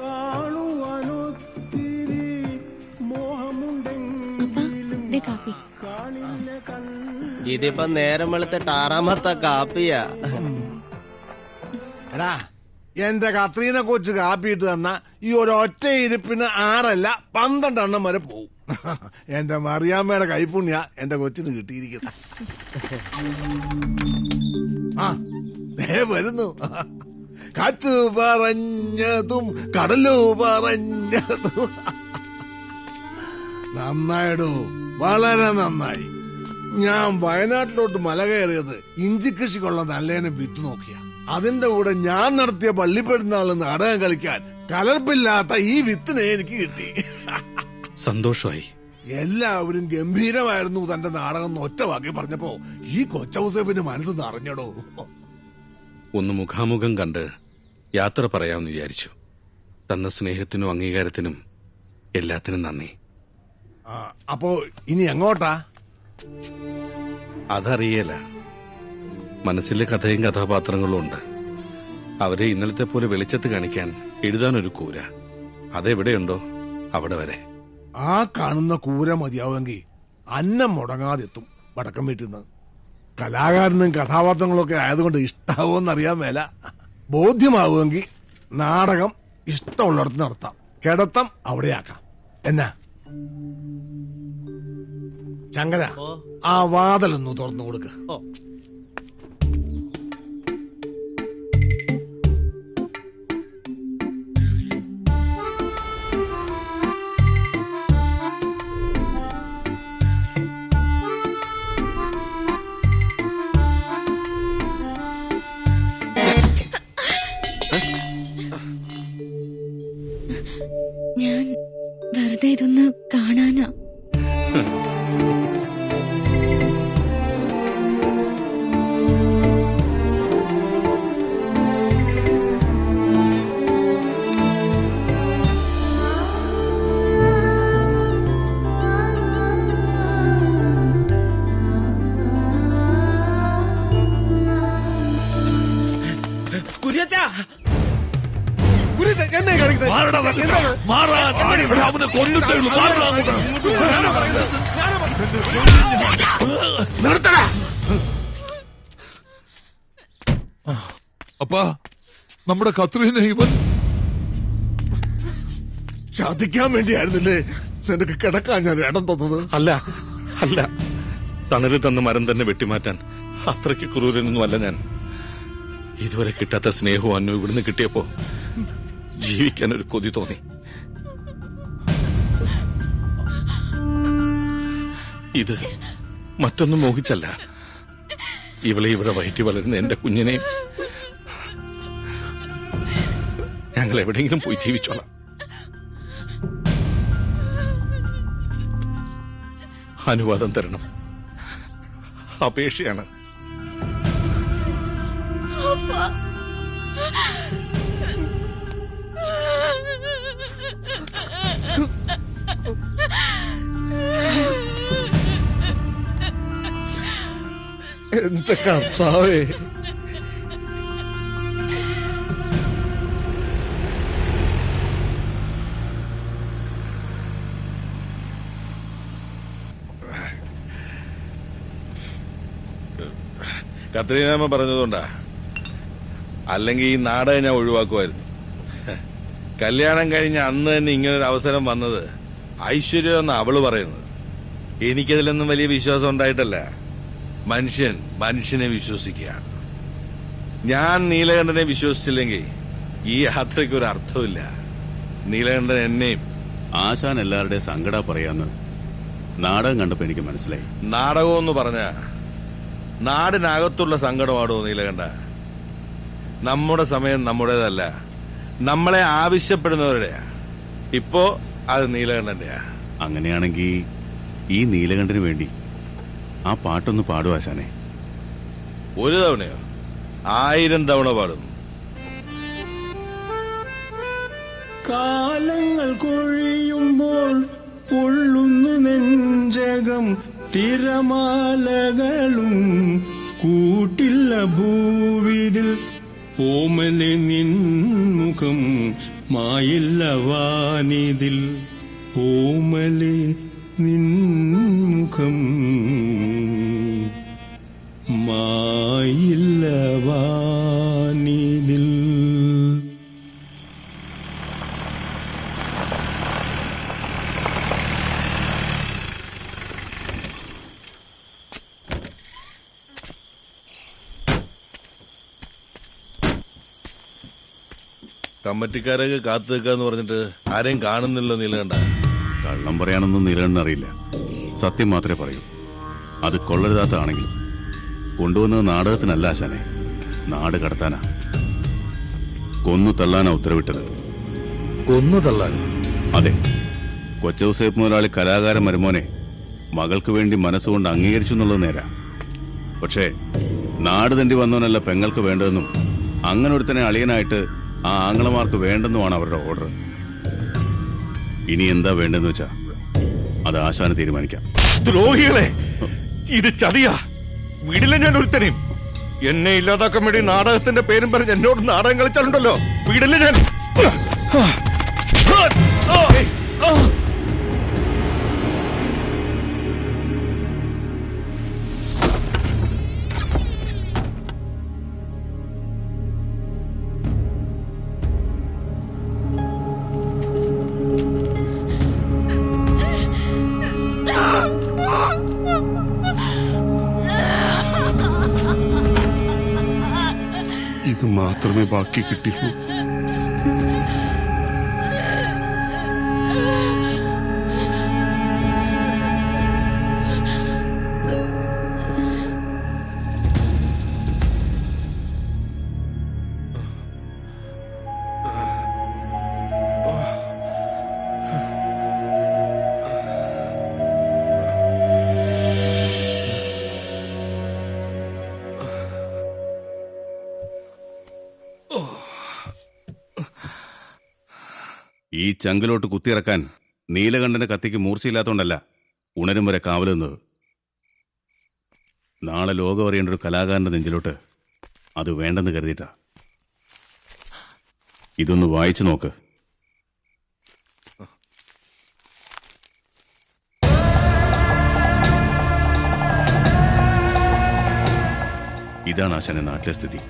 കാണുവാനൊത്തിരി കാപ്പി. ഇതിപ്പോ നേരം വെളുത്തിട്ട് ആറാമത്തെ കാപ്പിയാ. എടാ എന്റെ കത്രീന കൊച്ച് കാപ്പിയിട്ട് തന്ന ഈ ഒരു ഒരൊറ്റ ഇരിപ്പിന് ആറല്ല പന്ത്രണ്ട് എണ്ണം വരെ പോവും. എന്റെ മറിയാമ്മയുടെ കൈപ്പുണ്യ എന്റെ കൊച്ചിന് കിട്ടിയിരിക്കുന്നത് ആ ദേ വരുന്നു. കാറ്റ് പറഞ്ഞതും കടലു പറഞ്ഞതും. നന്നായിടൂ. വളരെ നന്നായി. ഞാൻ വയനാട്ടിലോട്ട് മല കയറിയത് ഇഞ്ചി കൃഷിക്കുള്ള നല്ലേനെ വിത്ത് നോക്കിയ. അതിന്റെ കൂടെ ഞാൻ നടത്തിയ പള്ളിപ്പെരുന്നാൾ നാടകം കളിക്കാൻ കലർപ്പില്ലാത്ത ഈ വിത്തിനെ എനിക്ക് കിട്ടി. സന്തോഷമായി എല്ലാവരും ഗംഭീരമായിരുന്നു തന്റെ നാടകം ഒറ്റ വാക്കി പറഞ്ഞപ്പോ ഈ കൊച്ചൗസേഫിന്റെ മനസ്സ് നിറഞ്ഞടോ ഒന്ന് മുഖാമുഖം കണ്ട് യാത്ര പറയാമെന്ന് വിചാരിച്ചു. തന്ന സ്നേഹത്തിനും അംഗീകാരത്തിനും എല്ലാത്തിനും നന്ദി. അപ്പോ ഇനി എങ്ങോട്ടാ? അതറിയല. മനസ്സിലെ കഥയും കഥാപാത്രങ്ങളും ഉണ്ട്. അവരെ ഇന്നലത്തെ പോലെ വെളിച്ചത്ത് കാണിക്കാൻ എഴുതാനൊരു കൂര. അതെവിടെയുണ്ടോ അവിടെ വരെ. ആ കാണുന്ന കൂര മതിയാവുമെങ്കിൽ അന്നം മുടങ്ങാതെത്തും വടക്കം വീട്ടിൽ നിന്ന്. കലാകാരനും കഥാപാത്രങ്ങളും ഒക്കെ ആയതുകൊണ്ട് ഇഷ്ടാവുമെന്നറിയാൻ മേല. ബോധ്യമാവുമെങ്കിൽ നാടകം ഇഷ്ടമുള്ളിടത്ത് നടത്താം. കിടത്തം അവിടെയാക്കാം. എന്നാ? ശങ്കര ആ വാതലൊന്ന് തുറന്നു കൊടുക്ക. നിർത്തടാ. അപ്പാ നമ്മുടെ കത്രീനെ ഇവൻ ചതിക്കാൻ വേണ്ടിയായിരുന്നില്ലേ? നിനക്ക് കിടക്കാൻ ഞാൻ ഇടം തന്നത്. അല്ല അല്ല. തണൽ തന്ന മരം തന്നെ വെട്ടിമാറ്റാൻ. അത്രയ്ക്ക് ക്രൂരനൊന്നും അല്ല ഞാൻ. ഇതുവരെ കിട്ടാത്ത സ്നേഹവും അന്നു ഇവിടുന്ന് കിട്ടിയപ്പോ ജീവിക്കാൻ ഒരു കൊതി തോന്നി. ഇത് മറ്റൊന്നും മോഹിച്ചല്ല. ഇവളെ ഇവിടെ വയറ്റി വളരുന്ന എന്റെ കുഞ്ഞിനെ ഞങ്ങൾ എവിടെയെങ്കിലും പോയി ജീവിച്ചോളാം. അനുവാദം തരണം. അപേക്ഷയാണ്. എന്റെ കർത്താവേ? കത്രീനാമ പറഞ്ഞതുകൊണ്ടാ. അല്ലെങ്കിൽ ഈ നാടകം ഞാൻ ഒഴിവാക്കുമായിരുന്നു. കല്യാണം കഴിഞ്ഞ അന്ന് തന്നെ ഇങ്ങനൊരു അവസരം വന്നത് ഐശ്വര്യം എന്ന് അവൾ പറയുന്നത്. എനിക്കതിലൊന്നും വലിയ വിശ്വാസം ഉണ്ടായിട്ടല്ല. മനുഷ്യൻ മനുഷ്യനെ വിശ്വസിക്കുക ഞാൻ നീലകണ്ഠനെ വിശ്വസിച്ചില്ലെങ്കിൽ ഈ യാത്രയ്ക്ക് ഒരു അർത്ഥമില്ല നീലകണ്ഠൻ എന്നെയും ആശാൻ എല്ലാവരുടെയും സങ്കട പറയാന്ന് നാടകം കണ്ടപ്പോ എനിക്ക് മനസ്സിലായി. നാടകം എന്ന് പറഞ്ഞ നാടിനകത്തുള്ള സങ്കടമാണോ നീലകണ്ഠ? നമ്മുടെ സമയം നമ്മുടേതല്ല. നമ്മളെ ആവശ്യപ്പെടുന്നവരുടെയാ. ഇപ്പോ അത് നീലകണ്ഠന്റെയാ. അങ്ങനെയാണെങ്കിൽ ഈ നീലകണ്ഠന് വേണ്ടി ആ പാട്ടൊന്ന് പാടും ആശാനെ. ഒരു തവണയോ? ആയിരം തവണ പാടും കാലങ്ങൾ കൊഴിയുമ്പോൾ പൊള്ളുന്നു നെഞ്ചകം തിരമാലകളും കൂട്ടില്ല ഭൂവിതിൽ ഓമലെ നിൻമുഖം മായില്ല വാനിതിൽ ഓമലെ നിൻമുഖം കമ്മറ്റിക്കാരൊക്കെ കാത്തു നിൽക്കാന്ന് പറഞ്ഞിട്ട് ആരെയും കാണുന്നില്ല നീലകണ്ഠ. കള്ളം പറയാനൊന്നും നീലകണ്ഠൻ അറിയില്ല. സത്യം മാത്രമേ പറയൂ. അത് കൊള്ളരുതാത്തതാണെങ്കിലും. കൊണ്ടുവന്നത് നാടകത്തിനല്ല ആശാനെ. നാട് കടത്താനാ. കൊന്നു തള്ളാനാ ഉത്തരവിട്ടത്. കൊന്നു തള്ളാനോ? അതെ. കൊച്ചൗസേപ്പ് മുതലാളി കലാകാരൻ മരുമോനെ മകൾക്ക് വേണ്ടി മനസ്സുകൊണ്ട് അംഗീകരിച്ചു എന്നുള്ളത് നേരാ. പക്ഷേ നാട് തണ്ടി വന്നവനല്ല പെങ്ങൾക്ക് വേണ്ടതെന്നും അങ്ങനെ ഒരുത്തനെ അളിയനായിട്ട് ആ ആംഗ്ലമാർക്ക് വേണ്ടെന്നുമാണ് അവരുടെ ഓർഡർ. ഇനി എന്താ വേണ്ടെന്ന് വെച്ചാ അത് ആശാന് തീരുമാനിക്കാം. ദ്രോഹികളെ ഇത് ചതിയാ. വീടില്ല ഞാൻ ഒരുത്തനെയും. എന്നെ ഇല്ലാതാക്കാൻ വേണ്ടി നാടകത്തിന്റെ പേരും പറഞ്ഞ് എന്നോട് നാടകം കളിച്ചാലുണ്ടല്ലോ. വീടില്ല ഞാൻ. മാത്രമേ ബാക്കി കിട്ടിയുള്ളൂ ചങ്കിലോട്ട് കുത്തിയിറക്കാൻ നീലകണ്ഠന്റെ കത്തിക്ക് മൂർച്ചയില്ലാത്തോണ്ടല്ല ഉണരും വരെ കാവലുന്നത് നാളെ ലോകം അറിയേണ്ട ഒരു കലാകാരന്റെ നെഞ്ചിലോട്ട് അത് വേണ്ടെന്ന് കരുതിയിട്ടാ. ഇതൊന്ന് വായിച്ചു നോക്ക്. ഇതാണ് ആശാന്റെ നാട്ടിലെ സ്ഥിതി.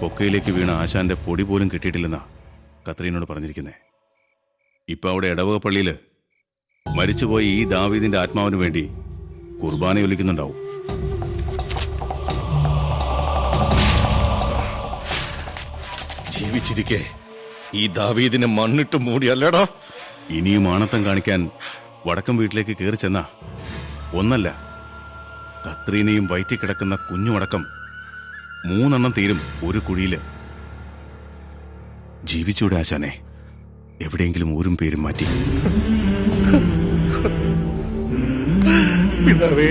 കൊക്കയിലേക്ക് വീണ ആശാന്റെ പൊടി പോലും കിട്ടിയിട്ടില്ലെന്നാ കത്രീനോട് പറഞ്ഞിരിക്കുന്നേ. ഇപ്പൊ അവിടെ ഇടവക പള്ളിയിൽ മരിച്ചുപോയി ഈ ദാവീദിന്റെ ആത്മാവിന് വേണ്ടി കുർബാന ഒലിക്കുന്നുണ്ടാവും. ജീവിച്ചിരിക്കെ ഈ ദാവീദിനെ മണ്ണിട്ട് മൂടിയല്ലേടാ? ഇനിയും ആണത്തം കാണിക്കാൻ വടക്കം വീട്ടിലേക്ക് കയറി ചെന്ന ഒന്നല്ല കത്രീനയും വയറ്റി കിടക്കുന്ന കുഞ്ഞുമടക്കം മൂന്നെണ്ണം തീരും ഒരു കുഴിയിൽ. ജീവിച്ചൂടെ ആശാനെ. എവിടെയെങ്കിലും ഊരും പേരും മാറ്റി. പിതാവേ.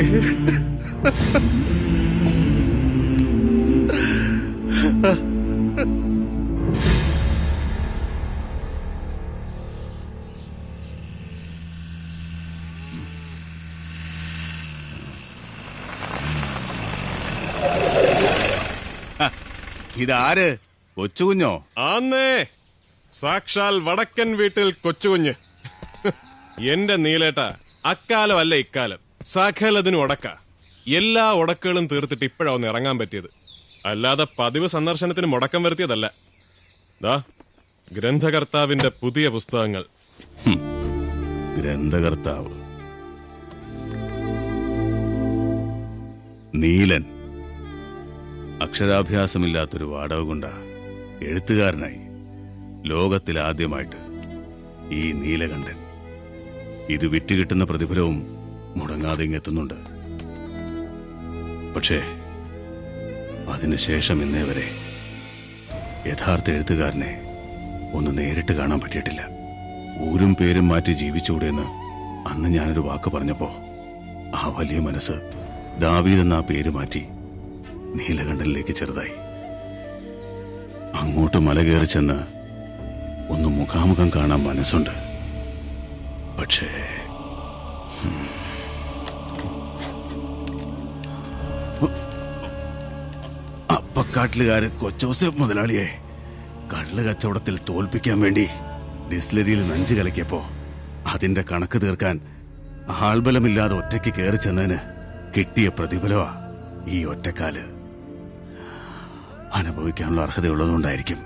ഇതാര്? കൊച്ചുകുഞ്ഞോ? ആന്നേ സാക്ഷാൽ വടക്കൻ വീട്ടിൽ കൊച്ചുകുഞ്ഞ്. എന്റെ നീലേട്ട അക്കാലം അല്ല ഇക്കാലം. സകലതിനും ഉടക്ക. എല്ലാ ഉടക്കുകളും തീർത്തിട്ട് ഇപ്പോഴാ ഒന്ന് ഇറങ്ങാൻ പറ്റിയത്. അല്ലാതെ പതിവ് സന്ദർശനത്തിന് മുടക്കം വരുത്തിയതല്ല. ദാ ഗ്രന്ഥകർത്താവിന്റെ പുതിയ പുസ്തകങ്ങൾ. ഗ്രന്ഥകർത്താവ്. നീലൻ. അക്ഷരാഭ്യാസമില്ലാത്തൊരു വാടക കൊണ്ട എഴുത്തുകാരനായി ലോകത്തിലാദ്യമായിട്ട് ഈ നീലകണ്ഠൻ. ഇത് വിറ്റുകിട്ടുന്ന പ്രതിഫലവും മുടങ്ങാതെ എത്തുന്നുണ്ട്. പക്ഷേ അതിനുശേഷം ഇന്നേ വരെ യഥാർത്ഥ എഴുത്തുകാരനെ ഒന്ന് നേരിട്ട് കാണാൻ പറ്റിയിട്ടില്ല. ഊരും പേരും മാറ്റി ജീവിച്ചുകൂടെയെന്ന് അന്ന് ഞാനൊരു വാക്ക് പറഞ്ഞപ്പോ ആ വലിയ മനസ്സ് ദാവീദ് ആ പേര് മാറ്റി നീലകണ്ഠനിലേക്ക് ചെറുതായി. അങ്ങോട്ട് മല കയറി ചെന്ന് ഒന്ന് മുഖാമുഖം കാണാൻ മനസ്സുണ്ട് പക്ഷേ. അപ്പക്കാട്ടിലുകാര് കൊച്ചോസേഫ് മുതലാളിയെ കള്ള് കച്ചവടത്തിൽ തോൽപ്പിക്കാൻ വേണ്ടി ഡിസ്ലരിയിൽ നഞ്ചു കലക്കിയപ്പോ അതിന്റെ കണക്ക് തീർക്കാൻ ആൾബലമില്ലാതെ ഒറ്റയ്ക്ക് കയറി ചെന്നതിന് കിട്ടിയ പ്രതിഫലമാ ഈ ഒറ്റക്കാൽ അനുഭവിക്കാനുള്ള അർഹതയുള്ളതുകൊണ്ടായിരിക്കും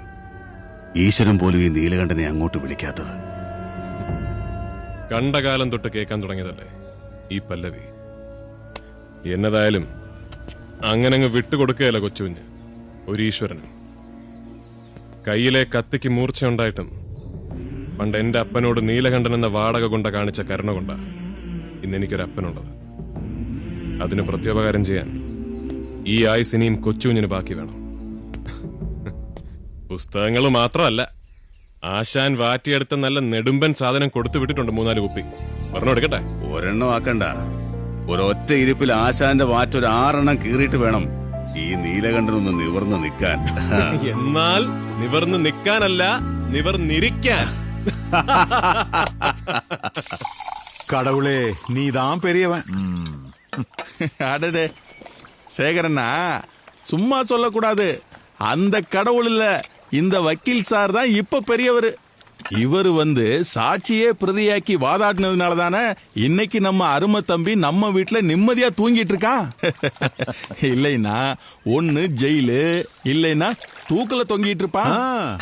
ഈശ്വരൻ പോലും ഈ നീലകണ്ഠനെ അങ്ങോട്ട് വിളിക്കാത്തത്. കണ്ടകാലം തൊട്ട് കേൾക്കാൻ തുടങ്ങിയതല്ലേ? ഈ പല്ലവി. എന്നതായാലും അങ്ങനെ അങ്ങ് വിട്ടുകൊടുക്കുകയല്ല കൊച്ചുകുഞ്ഞ്. ഒരു ഈശ്വരനും. കയ്യിലെ കത്തിക്ക് മൂർച്ചയുണ്ടായിട്ടും പണ്ട് എന്റെ അപ്പനോട് നീലകണ്ഠൻ എന്ന വാടക കൊണ്ട കാണിച്ച കരുണ കൊണ്ട ഇന്ന് എനിക്കൊരു അപ്പനുള്ളത് അതിന് പ്രത്യോപകാരം ചെയ്യാൻ ഈ ആയുസിനിയും കൊച്ചുകുഞ്ഞിന് ബാക്കി വേണം. പുസ്തകങ്ങൾ മാത്രമല്ല ആശാൻ വാറ്റിയെടുത്ത നല്ല നെടുമ്പൻ സാധനം കൊടുത്തു വിട്ടിട്ടുണ്ട് മൂന്നാല് കുപ്പി പറഞ്ഞു എടുക്കട്ടെ ഒരെണ്ണം ആക്കണ്ട ഒരൊറ്റ ഇരിപ്പിൽ ആശാന്റെ വാറ്റൊരു ആറെണ്ണം കീറിയിട്ട് വേണം ഈ നീലകണ്ഠനൊന്ന് നിവർന്ന് നിൽക്കാൻ എന്നാൽ നിവർന്ന് നിൽക്കാനല്ല നിവർന്നിരിക്കാൻ கடவுளே நீதான் பெரியவன் அடடே சேகரண்ணா சும்மா சொல்லக்கூடாது அந்த கடவுள் இல்ல இந்த வக்கீல் சார் தான் இப்ப பெரியவர். இவர் வந்து சாட்சியே பிரதியாக்கி வாதாடினதுனால தானே இன்னைக்கு நம்ம அருமை தம்பி நம்ம வீட்டுல நிம்மதியா தூங்கிட்டு இருக்கான். இல்லைன்னா ஒன்னு ஜெயிலு இல்லைனா தூக்கல தொங்கிட்டு இருப்பான்.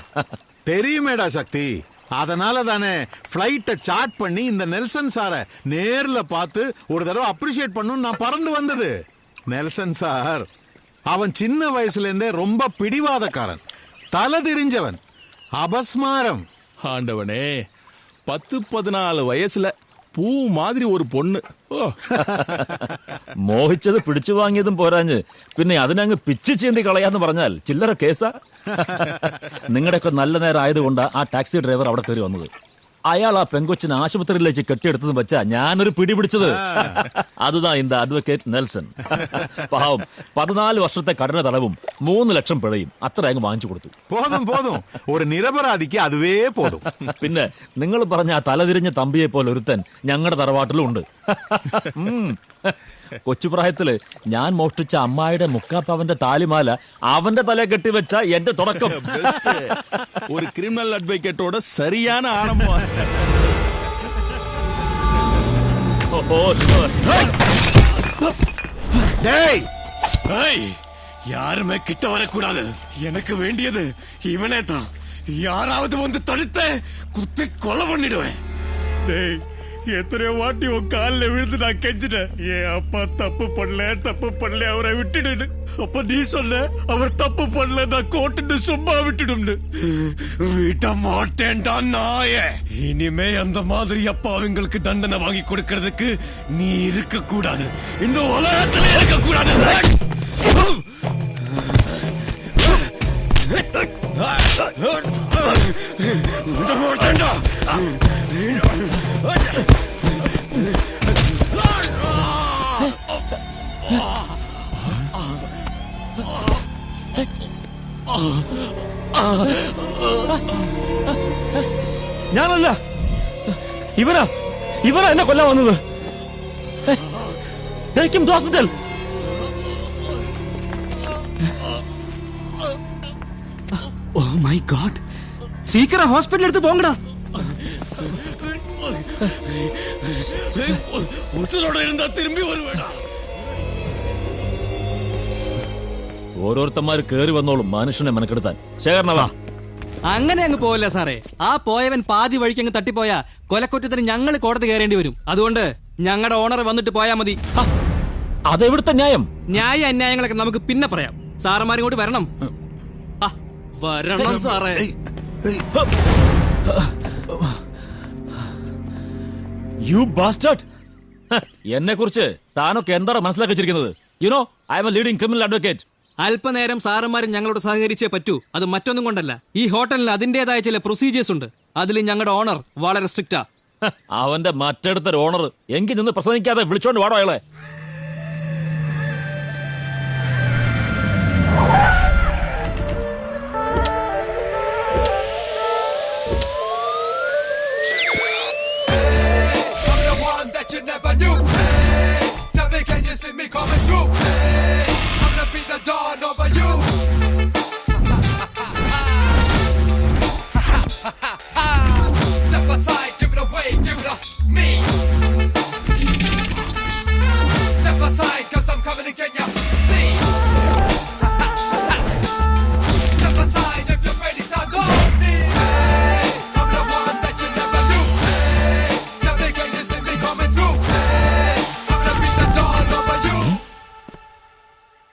தெரியுமேடா சக்தி. அதனால தானே ஃப்ளைட்டை சார்ட் பண்ணி இந்த நெல்சன் சார நேர்ல பார்த்து ஒரு தடவை அப்ரிஷியேட் பண்ணணும் நான் பறந்து வந்தது. நெல்சன் சார் அவன் சின்ன வயசுல இருந்தே ரொம்ப பிடிவாதக்காரன். தலை தெரிஞ்சவன் அபஸ்மாரம் ஆண்டவனே பத்து பதினாலு வயசுல பூ மாதிரி ஒரு பொண்ணு ஓ മോഹിച്ചത് പിടിച്ചു വാങ്ങിയതും പോരാഞ്ഞ് പിന്നെ അതിനങ്ങ് പിച്ചു ചീന്തി കളയാന്ന് പറഞ്ഞാൽ ചില്ലറ കേസാ നിങ്ങളുടെയൊക്കെ നല്ല നേരം ആയതുകൊണ്ട് ആ ടാക്സി ഡ്രൈവർ അവിടെ കയറി വന്നത് അയാൾ ആ പെങ്കൊച്ചിന് ആശുപത്രിയിലേക്ക് കെട്ടിയെടുത്തതെന്ന് വെച്ചാ ഞാനൊരു പിടിപിടിച്ചത് അതുതാ ഇന്ത അഡ്വക്കേറ്റ് നെൽസൺ. പാവം പതിനാല് വർഷത്തെ കഠിന തടവും മൂന്ന് ലക്ഷം പിഴയും അത്ര അങ്ങ് വാങ്ങിച്ചു കൊടുത്തു. പോതും പോതും. ഒരു നിരപരാധിക്ക് അതുവേ പോതും. പിന്നെ നിങ്ങൾ പറഞ്ഞ ആ തലതിരിഞ്ഞ തമ്പിയെ പോലെ ഒരുത്തൻ ഞങ്ങളുടെ തറവാട്ടിലും ഉണ്ട്. കൊച്ചുപ്രായത്തില് ഞാൻ മോഷ്ടിച്ച അമ്മായിയുടെ മുക്കാപ്പവന്റെ താലിമാല അവന്റെ തല കെട്ടിവെച്ച എന്റെ തുടക്കം Best. ஒரு கிரிமினல் அட்வொகேட்டோட சரியான ஆரம்பம் ഓ, sure. ஏய் யாருமே கிட்ட வரக்கூடாது எனக்கு வேண்டியது இவனே தான் யாராவது வந்து தடுத்த குத்தி கொலை பண்ணிடுவேன் டேய் எத்தனையோ வாட்டி உன் காலில் விழுந்து நான் கெஞ்சிட்டேன். ஏன் அப்பா தப்பு பண்ணல தப்பு பண்ணல அவரை விட்டுடுன்னு. அப்ப நீ சொன்ன அவர் தப்பு பண்ணல நான் கோட்டுட்டு சும்மா விட்டுடும்னு. விட மாட்டேன்டா நாயே. இனிமே அந்த மாதிரி அப்பா அவங்களுக்கு தண்டனை வாங்கி கொடுக்கறதுக்கு நீ இருக்க கூடாது இந்த உலகத்துல இருக்க கூடாது மாட்டேன்டா ഞാനല്ല. ഇവനാ. ഇവനാ എന്നെ കൊല്ലാൻ വന്നത്. ധരിക്കും ഹോസ്പിറ്റൽ. Oh my god. சீக்கிரம் ஹாஸ்பிடல் எடுத்து போங்கடா உத்தரோட இருந்தா திரும்பி வருவேடா ഓരോരുത്തന്മാര് കേറി വന്നോളും മനുഷ്യനെ മെനക്കെടുത്താൻ ശേഖരണവാ അങ്ങനെ അങ്ങ് പോവല്ല സാറേ ആ പോയവൻ പാതി വഴിക്ക് അങ്ങ് തട്ടിപ്പോയാ കൊലക്കുറ്റത്തിന് ഞങ്ങൾ കോടതി കയറേണ്ടി വരും അതുകൊണ്ട് ഞങ്ങളുടെ ഓണർ വന്നിട്ട് പോയാ മതി അതെവിടുത്തെ ന്യായം ന്യായ അന്യായങ്ങളൊക്കെ നമുക്ക് പിന്നെ പറയാം സാറന്മാരും കൂടി വരണം ആ, വരണം സാറേ യു ബാസ്റ്റഡ് എന്നെ കുറിച്ച് താനൊക്കെ എന്താണ് മനസ്സിലാക്കി വെച്ചിരിക്കുന്നത് you know I'm a leading criminal advocate അല്പനേരം സാറന്മാരും ഞങ്ങളോട് സഹകരിച്ചേ പറ്റൂ. അത് മറ്റൊന്നും കൊണ്ടല്ല. ഈ ഹോട്ടലിന് അതിന്റേതായ ചില പ്രൊസീജിയേഴ്സ് ഉണ്ട്. അതിൽ ഞങ്ങളുടെ ഓണർ വളരെ സ്ട്രിക്റ്റാ അവന്റെ മറ്റടുത്തൊരു ഓണർ എങ്കിൽ നിന്ന് പ്രസംഗിക്കാതെ വിളിച്ചോണ്ട് വാടോ അയാളെ.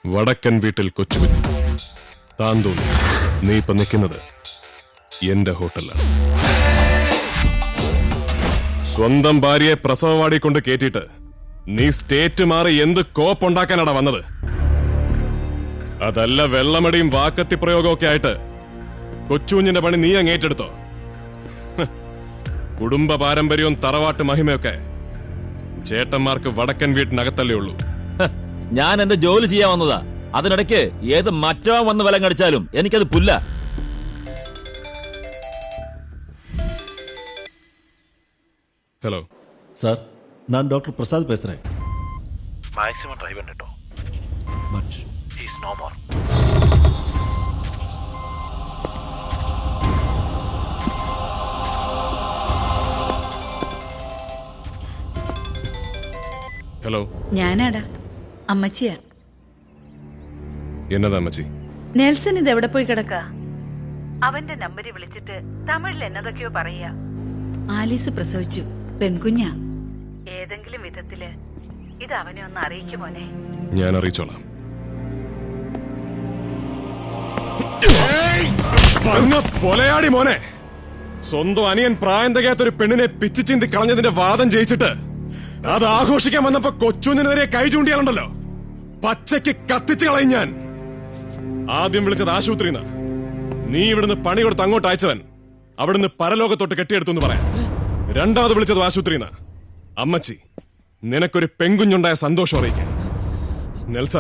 വടക്കൻ വീട്ടിൽ കൊച്ചുകുഞ്ഞ്. താൻ തോന്നി നീ ഇപ്പൊ നിൽക്കുന്നത് എന്റെ ഹോട്ടലിലാണ്. സ്വന്തം ഭാര്യയെ പ്രസവവാടി കൊണ്ട് കേറ്റിട്ട് നീ സ്റ്റേറ്റ് മാറി എന്ത് കോപ്പുണ്ടാക്കാനാടാ വന്നത്? അതല്ല വെള്ളമടിയും വാക്കത്തി പ്രയോഗവും ഒക്കെ ആയിട്ട് കൊച്ചുകുഞ്ഞിന്റെ പണി നീ അങ്ങ് ഏറ്റെടുത്തോ? കുടുംബ പാരമ്പര്യവും തറവാട്ട് മഹിമയൊക്കെ ചേട്ടന്മാർക്ക് വടക്കൻ വീട്ടിനകത്തല്ലേ ഉള്ളൂ. ഞാൻ എന്റെ ജോലി ചെയ്യാൻ വന്നതാ അതിനിടയ്ക്ക് ഏത് മറ്റവൻ വന്ന് വിലം കടിച്ചാലും എനിക്കത് പുല്ല ഹലോ சார் நான் டாக்டர் பிரசாத் பேசுறேன் maximum try പണിട്ടോ but he's no more hello ഞാനാടാ അമ്മച്ചിയാ. എന്നതാ അമ്മച്ചി? നെൽസൺ ഇത് എവിടെ പോയി കിടക്ക? അവന്റെ നമ്പറിൽ വിളിച്ചിട്ട് തമിഴിൽ എന്നതൊക്കെയോ പറയാ ആലീസ് പ്രസവിച്ചു. പെൺകുഞ്ഞാ. ഏതെങ്കിലും വിധത്തിൽ ഇത് അവനെ ഒന്ന് അറിയിക്കുമോനെ ഞാൻ അറിയിച്ചോളാം. പൊലയാടി മോനെ. സ്വന്തം അനിയൻ പ്രായം തികയാത്തൊരു പെണ്ണിനെ പിച്ചു ചിന്തി കളഞ്ഞതിന്റെ വാദം ജയിച്ചിട്ട് അത് ആഘോഷിക്കാൻ വന്നപ്പോ കൊച്ചുനെതിരെ കൈ ചൂണ്ടിയാലുണ്ടല്ലോ. പച്ചയ്ക്ക് കത്തിച്ചു കളയും ഞാൻ. ആദ്യം വിളിച്ചത് ആശുപത്രിന്ന് നീ ഇവിടുന്ന് പണി കൊടുത്ത് അങ്ങോട്ട് അയച്ചവൻ. അവിടുന്ന് പരലോകത്തോട്ട് കെട്ടിയെടുത്തു എന്ന് പറയാം. രണ്ടാമത് വിളിച്ചത് ആശുപത്രിന്ന് അമ്മച്ചി നിനക്കൊരു പെങ്കുഞ്ഞുണ്ടായ സന്തോഷം അറിയിക്കാൻ. നെൽസ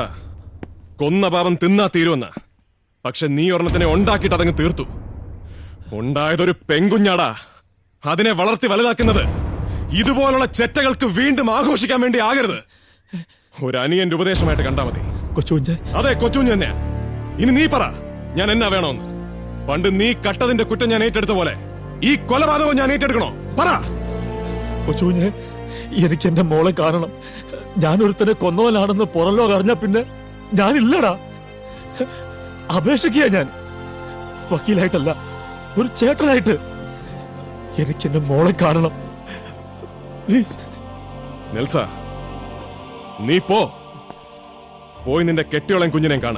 കൊന്ന പാപം തിന്നാ തീരുമെന്ന. പക്ഷെ നീ ഒരെണ്ണത്തിനെ ഉണ്ടാക്കിയിട്ട് അതങ്ങ് തീർത്തു. ഉണ്ടായതൊരു പെങ്കുഞ്ഞാടാ അതിനെ വളർത്തി വലുതാക്കുന്നത്. ഇതുപോലുള്ള ചെറ്റകൾക്ക് വീണ്ടും ആഘോഷിക്കാൻ വേണ്ടി ആകരുത്. ഒരു അനിയന്റെ ഉപദേശമായിട്ട് കണ്ടാ മതി. കൊച്ചുകുഞ്ഞ്. അതെ കൊച്ചുഞ്ഞ് തന്നെയാ. ഇനി നീ പറ ഞാൻ എന്നാ വേണോന്ന് പണ്ട് നീ കട്ടതിന്റെ കുറ്റം ഞാൻ ഏറ്റെടുത്ത പോലെ ഈ കൊലപാതകം ഞാൻ ഏറ്റെടുക്കണോ? പറ. കൊച്ചുഞ്ഞ് എനിക്ക് എന്റെ മോളെ കാണണം. ഞാൻ ഒരുത്തനെ കൊന്നവനാണെന്ന് പുറലോ അറിഞ്ഞ പിന്നെ ഞാനില്ലടാ. അപേക്ഷിക്കുക ഞാൻ. വക്കീലായിട്ടല്ല ഒരു ചേട്ടനായിട്ട് എനിക്ക് എന്റെ മോളെ കാണണം. പ്ലീസ് നെൽസ നീ പോ. പോയി നിന്റെ കെട്ടിയോളം കുഞ്ഞിനെ കാണ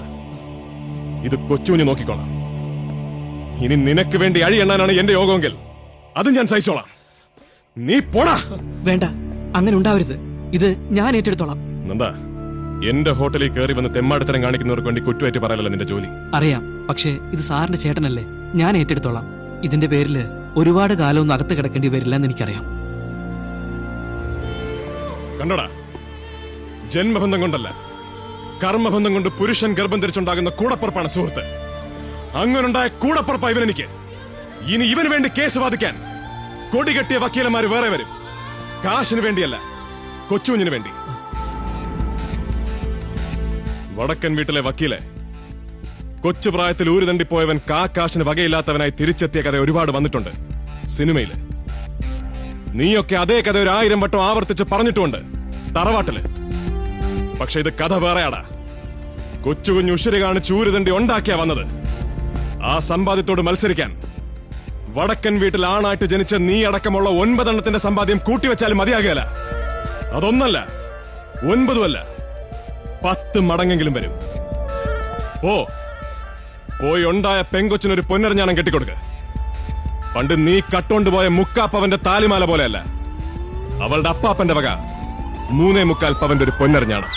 ഇത് കൊച്ചുകുഞ്ഞ് നോക്കിക്കോളാം. ഇനി നിനക്ക് വേണ്ടി അഴി എണ്ണാനാണ് എന്റെ യോഗമെങ്കിൽ അത് ഞാൻ സഹിച്ചോളാം. നീ പോടാ. വേണ്ട അങ്ങനെ ഉണ്ടാവരുത്. ഇത് ഞാൻ ഏറ്റെടുത്തോളാം. നന്ദാ എന്റെ ഹോട്ടലിൽ കയറി വന്ന് തെമ്മാടിത്തരം കാണിക്കുന്നവർക്ക് വേണ്ടി കുറ്റുപറ്റി പറയലല്ല നിന്റെ ജോലി. അറിയാം പക്ഷേ ഇത് സാറിന്റെ ചേട്ടനല്ലേ. ഞാൻ ഏറ്റെടുത്തോളാം. ഇതിന്റെ പേരിൽ ഒരുപാട് കാലമൊന്നും അകത്ത് കിടക്കേണ്ടി വരില്ല എന്ന് എനിക്കറിയാം. കണ്ടോടാ ജന്മബന്ധം കൊണ്ടല്ല. കർമ്മബന്ധം കൊണ്ട് പുരുഷൻ ഗർഭം ധരിച്ചുണ്ടാകുന്ന കൂടപ്പുറപ്പാണ് സുഹൃത്ത്. അങ്ങനുണ്ടായ കൂടപ്പുറപ്പ ഇവനെനിക്ക്. ഇനി ഇവന് വേണ്ടി കേസ് വാദിക്കാൻ കൊടികെട്ടിയ വക്കീലന്മാർ വേറെ വരും. കാശിന് വേണ്ടിയല്ല കൊച്ചുഞ്ഞിന് വേണ്ടി. വടക്കൻ വീട്ടിലെ വക്കീലെ കൊച്ചു പ്രായത്തിൽ ഊരുതണ്ടിപ്പോയവൻ കാ കാശിന് വകയില്ലാത്തവനായി തിരിച്ചെത്തിയ കഥ ഒരുപാട് വന്നിട്ടുണ്ട് സിനിമയിൽ. നീയൊക്കെ അതേ കഥ ഒരു ആയിരം വട്ടം ആവർത്തിച്ച് പറഞ്ഞിട്ടുമുണ്ട്. തറവാട്ടിൽ. പക്ഷെ ഇത് കഥ വേറെയാടാ. കൊച്ചു കുഞ്ഞു ഉശിരി കാണിച്ച് ഊരുതണ്ടി ഉണ്ടാക്കിയാ വന്നത്. ആ സമ്പാദ്യത്തോട് മത്സരിക്കാൻ വടക്കൻ വീട്ടിൽ ആണായിട്ട് ജനിച്ച നീ അടക്കമുള്ള ഒൻപതെണ്ണത്തിന്റെ സമ്പാദ്യം കൂട്ടിവെച്ചാലും മതിയാകുകയല്ല അതൊന്നല്ല ഒൻപതുമല്ല പത്ത് മടങ്ങെങ്കിലും വരും. ഓ പോയി ഉണ്ടായ പെങ്കൊച്ചിനൊരു പൊന്നറിഞ്ഞാണം കെട്ടിക്കൊടുക്ക. പണ്ട് നീ കട്ടോണ്ടുപോയ മുക്കാപ്പവന്റെ താലിമാല പോലെയല്ല അവളുടെ അപ്പാപ്പന്റെ വക. മൂന്നേ മുക്കാൽ പവന്റെ ഒരു പൊന്നരഞ്ഞാണം